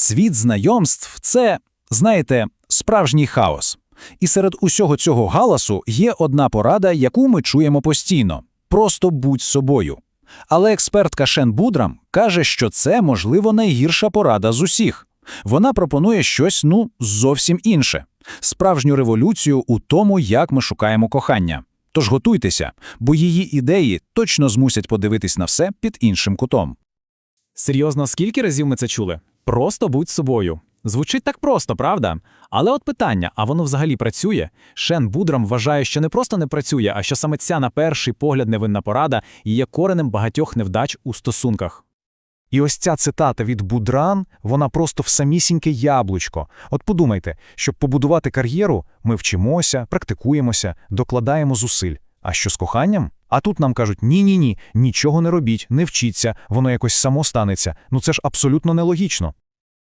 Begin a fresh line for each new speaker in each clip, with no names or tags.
Світ знайомств це, знаєте, справжній хаос. І серед усього цього галасу є одна порада, яку ми чуємо постійно просто будь собою. Але експертка Шен Будрам каже, що це, можливо, найгірша порада з усіх. Вона пропонує щось, ну, зовсім інше справжню революцію у тому, як ми шукаємо кохання. Тож готуйтеся, бо її ідеї точно змусять подивитись на все під іншим кутом.
Серйозно, скільки разів ми це чули? Просто будь собою. Звучить так просто, правда? Але от питання: а воно взагалі працює? Шен Будрам вважає, що не просто не працює, а що саме ця на перший погляд невинна порада є коренем багатьох невдач у стосунках.
І ось ця цитата від Будран, вона просто в самісіньке яблучко. От подумайте, щоб побудувати кар'єру, ми вчимося, практикуємося, докладаємо зусиль. А що з коханням? А тут нам кажуть: ні-ні ні, нічого не робіть, не вчіться, воно якось само станеться. Ну це ж абсолютно нелогічно.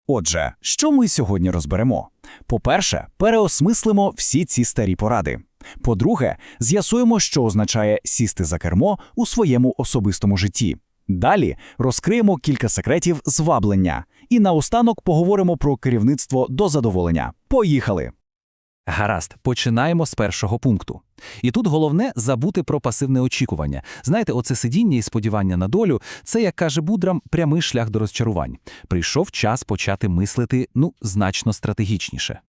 Отже, що ми сьогодні розберемо? По-перше, переосмислимо всі ці старі поради. По-друге, з'ясуємо, що означає сісти за кермо у своєму особистому житті. Далі розкриємо кілька секретів зваблення. І наостанок поговоримо про керівництво до задоволення. Поїхали!
Гаразд, починаємо з першого пункту. І тут головне забути про пасивне очікування. Знаєте, оце сидіння і сподівання на долю це, як каже Будрам, прямий шлях до розчарувань. Прийшов час почати мислити ну значно стратегічніше.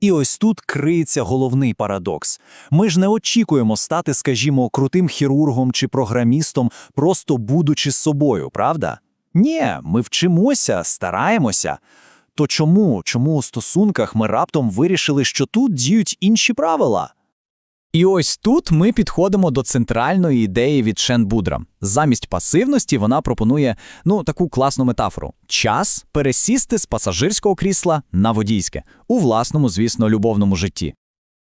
І ось тут криється головний парадокс. Ми ж не очікуємо стати, скажімо, крутим хірургом чи програмістом, просто будучи собою, правда? Ні, ми вчимося, стараємося. То чому, чому у стосунках ми раптом вирішили, що тут діють інші правила?
І ось тут ми підходимо до центральної ідеї від Шен Будра. Замість пасивності вона пропонує ну таку класну метафору: час пересісти з пасажирського крісла на водійське у власному, звісно, любовному житті.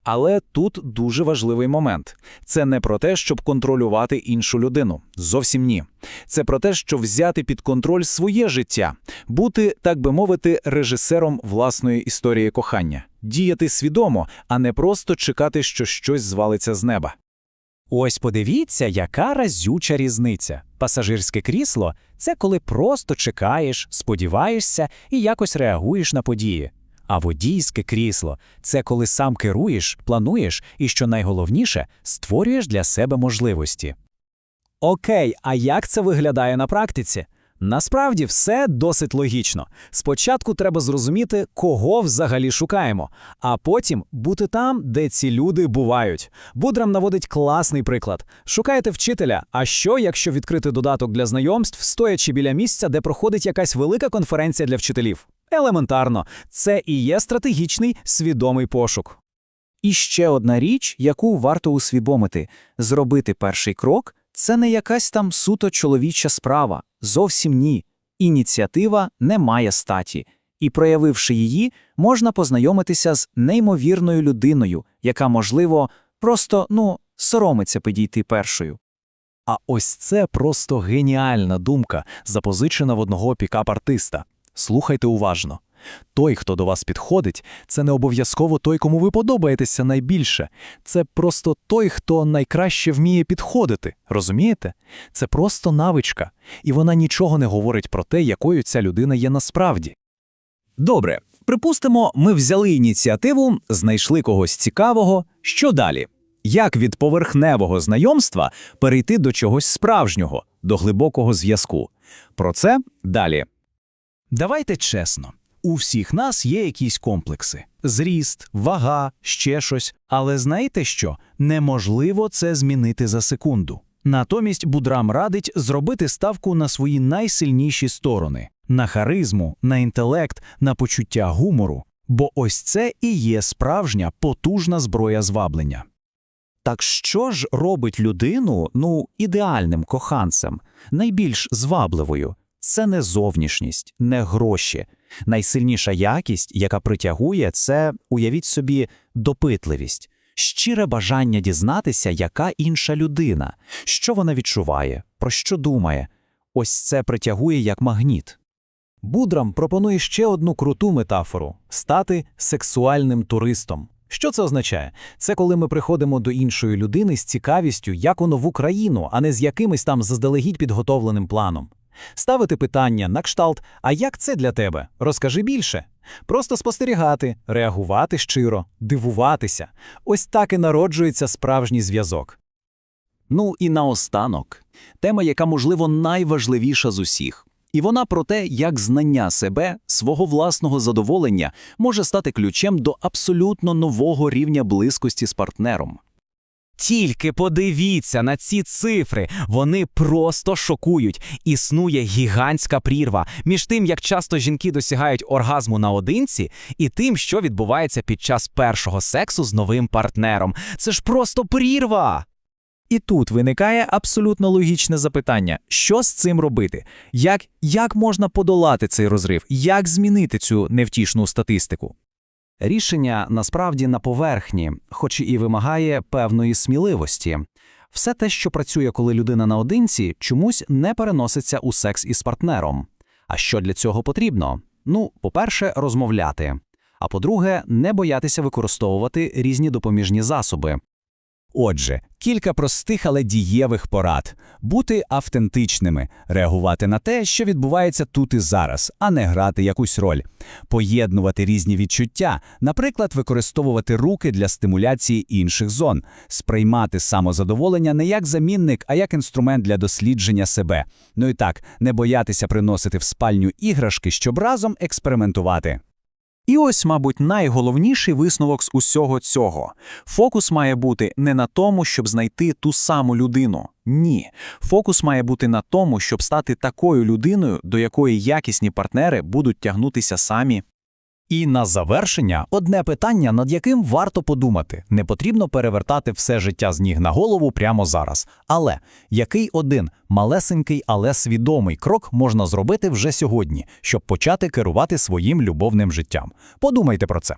Але тут дуже важливий момент. Це не про те, щоб контролювати іншу людину. Зовсім ні. Це про те, щоб взяти під контроль своє життя, бути, так би мовити, режисером власної історії кохання, діяти свідомо, а не просто чекати, що щось звалиться з неба. Ось подивіться, яка разюча різниця. Пасажирське крісло це коли просто чекаєш, сподіваєшся і якось реагуєш на події. А водійське крісло це коли сам керуєш, плануєш і, що найголовніше, створюєш для себе можливості. Окей, а як це виглядає на практиці? Насправді все досить логічно. Спочатку треба зрозуміти, кого взагалі шукаємо, а потім бути там, де ці люди бувають. Будрам наводить класний приклад. Шукаєте вчителя. А що, якщо відкрити додаток для знайомств, стоячи біля місця, де проходить якась велика конференція для вчителів? Елементарно, це і є стратегічний свідомий пошук.
І ще одна річ, яку варто усвідомити: зробити перший крок це не якась там суто чоловіча справа. Зовсім ні. Ініціатива не має статі, і, проявивши її, можна познайомитися з неймовірною людиною, яка, можливо, просто ну, соромиться підійти першою.
А ось це просто геніальна думка, запозичена в одного пікап-артиста. Слухайте уважно. Той, хто до вас підходить, це не обов'язково той, кому ви подобаєтеся найбільше. Це просто той, хто найкраще вміє підходити. Розумієте? Це просто навичка, і вона нічого не говорить про те, якою ця людина є насправді.
Добре, припустимо, ми взяли ініціативу, знайшли когось цікавого. Що далі? Як від поверхневого знайомства перейти до чогось справжнього, до глибокого зв'язку? Про це далі.
Давайте чесно. У всіх нас є якісь комплекси: зріст, вага, ще щось. Але знаєте що? Неможливо це змінити за секунду. Натомість Будрам радить зробити ставку на свої найсильніші сторони: на харизму, на інтелект, на почуття гумору. Бо ось це і є справжня потужна зброя зваблення.
Так що ж робить людину, ну, ідеальним коханцем, найбільш звабливою? Це не зовнішність, не гроші. Найсильніша якість, яка притягує, це, уявіть собі, допитливість, щире бажання дізнатися, яка інша людина, що вона відчуває, про що думає. Ось це притягує як магніт.
Будрам пропонує ще одну круту метафору стати сексуальним туристом. Що це означає? Це коли ми приходимо до іншої людини з цікавістю, як у нову країну, а не з якимось там заздалегідь підготовленим планом.
Ставити питання на кшталт «А як це для тебе? Розкажи більше». Просто спостерігати, реагувати щиро, дивуватися. Ось так і народжується справжній зв'язок.
Ну і наостанок. Тема, яка, можливо, найважливіша з усіх. І вона про те, як знання себе, свого власного задоволення може стати ключем до абсолютно нового рівня близькості з партнером.
Тільки подивіться на ці цифри, вони просто шокують. Існує гігантська прірва між тим, як часто жінки досягають оргазму наодинці, і тим, що відбувається під час першого сексу з новим партнером. Це ж просто прірва!
І тут виникає абсолютно логічне запитання: що з цим робити? Як, як можна подолати цей розрив? Як змінити цю невтішну статистику?
Рішення насправді на поверхні, хоч і вимагає певної сміливості. Все те, що працює, коли людина наодинці, чомусь не переноситься у секс із партнером. А що для цього потрібно? Ну, по-перше, розмовляти. А по-друге, не боятися використовувати різні допоміжні засоби.
Отже, кілька простих, але дієвих порад: бути автентичними, реагувати на те, що відбувається тут і зараз, а не грати якусь роль, поєднувати різні відчуття, наприклад, використовувати руки для стимуляції інших зон, сприймати самозадоволення не як замінник, а як інструмент для дослідження себе. Ну і так, не боятися приносити в спальню іграшки, щоб разом експериментувати.
І ось, мабуть, найголовніший висновок з усього цього. Фокус має бути не на тому, щоб знайти ту саму людину. Ні. Фокус має бути на тому, щоб стати такою людиною, до якої якісні партнери будуть тягнутися самі.
І на завершення одне питання, над яким варто подумати. Не потрібно перевертати все життя з ніг на голову прямо зараз. Але який один малесенький, але свідомий крок можна зробити вже сьогодні, щоб почати керувати своїм любовним життям? Подумайте про це.